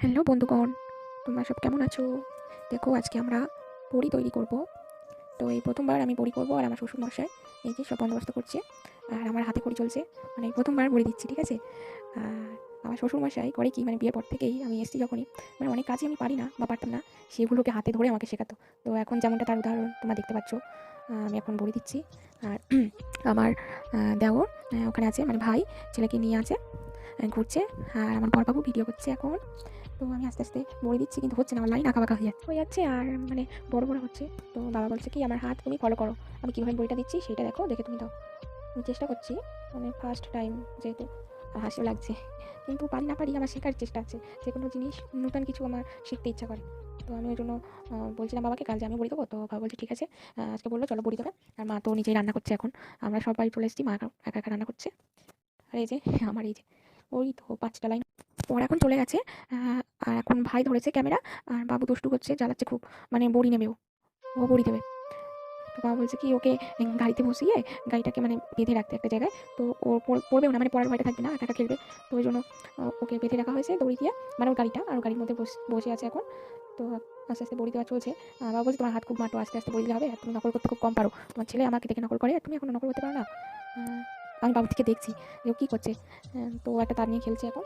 Hello বন্ধুগণ, তোমরা সব কেমন আছো? দেখো, আজকে আমরা বড়ি তৈরি করব। তো এই প্রথমবার আমি বড়ি করব আর আমার শ্বশুর মশাই এই যে সব বন্দোবস্ত করছে আর আমার হাতে খড়ি চলছে। মানে প্রথমবার বড়ি দিচ্ছি, ঠিক আছে? আমার শ্বশুর মশাই করে কি মানে বিয়ের পর থেকেই আমি এসেছি যখনই মানে অনেক কাজই আমি পারি না বা পারতাম না, সেগুলোকে হাতে ধরে আমাকে শেখাতো। তো এখন যেমনটা তার উদাহরণ তোমরা দেখতে পাচ্ছ আমি এখন বড়ি দিচ্ছি। আর আমার দেওর ওখানে আছে মানে ভাই, ছেলেকে নিয়ে আছে ঘুরছে। আর আমার বরবাবু ভিডিও করছে এখন। তো আমি আস্তে আস্তে বড়ি দিচ্ছি, কিন্তু হচ্ছে না, আমার লাইন আঁকা হয়ে যাচ্ছে। হয়ে যাচ্ছে আর মানে বড় বড় হচ্ছে। তো বাবা বলছে কি, আমার হাত তুমি ফলো করো। আমি কীভাবে বইটা দিচ্ছি সেটা দেখো, দেখে তুমি দাও। আমি চেষ্টা করছি মানে ফার্স্ট টাইম যেহেতু হাসিও লাগছে। কিন্তু পারি না, পারি আমার শেখার চেষ্টা আছে। যে কোনো জিনিস নতুন কিছু আমার শিখতে ইচ্ছা করে। তো আমি ওই জন্য বলছিলাম বাবাকে, কাল যে আমি বড়ি দেবো, তো বাবা বলছে, ঠিক আছে। আজকে বলল, চলো বড়ি দেবে। আর মা তো নিজেই রান্না করছে এখন। আমরা সবাই চলে এসেছি, মা একা একা রান্না করছে। আর এই যে, আমার এই যে, ওই তো পাঁচটা লাইন। পর এখন চলে গেছে। আর এখন ভাই ধরেছে ক্যামেরা, আর বাবু দুষ্টু করছে জ্বালাচ্ছে খুব মানে বড়ি নেবে ও। ও বড়ি দেবে। তো বাবা বলছে কি, ওকে গাড়িতে বসিয়ে গাড়িটাকে মানে বেঁধে রাখতে একটা জায়গায়। তো ও পড়- পড়বেও না মানে পড়ার ভয়টা থাকবে না, একা খেলবে। তো ওই জন্য ওকে বেঁধে রাখা হয়েছে দড়ি দিয়ে। মানে ওর গাড়িটা, আর গাড়ির মধ্যে বস- আছে এখন। তো আস্তে আস্তে বড়ি দেওয়া চলছে। বাবা বলছে, তোমার হাত খুব মাটো, আস্তে আস্তে বড়ি দিলে হবে, আর তুমি নকল করতে খুব কম পারো। তোমার ছেলে আমাকে দেখে নকল করে তুমি এখন নকল করতে পারো না। আমি বাবু থেকে দেখছি, যে ও কী করছে। তো একটা তার নিয়ে খেলছে এখন।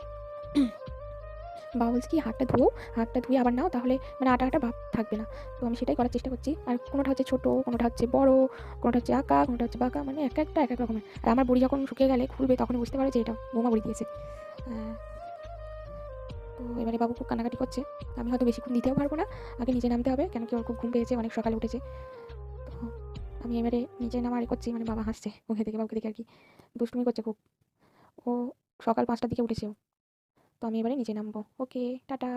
বলছে কি, হাতটা ধুও হাতটা ধুয়ে আবার নাও, তাহলে মানে আটা আটা ভাব থাকবে না। তো আমি সেটাই করার চেষ্টা করছি। আর কোনোটা হচ্ছে ছোটো, কোনোটা হচ্ছে বড়, কোনোটা হচ্ছে আঁকা, কোনোটা হচ্ছে বাঁকা মানে এক একটা, এক এক রকমের। আর আমার বড়ি যখন শুকিয়ে গেলে খুলবে তখন বুঝতে পারে যে এটা বোমা বড়ি দিয়েছে। তো এবারে বাবু খুব কান্নাকাটি করছে। আমি হয়তো বেশিক্ষণ দিতেও পারব না, আগে নিচে নামতে হবে, কেন কি ওর খুব ঘুম পেয়েছে, অনেক সকালে উঠেছে। তো আমি এবারে নিচে নামা এ করছি মানে বাবা হাসছে ওকে থেকে বাবুকে দেখে আর কি। দুষ্টুমি করছে খুব। ও সকাল পাঁচটার দিকে উঠেছে। তো আমি এবারে নিচে নামবো। Okay tata.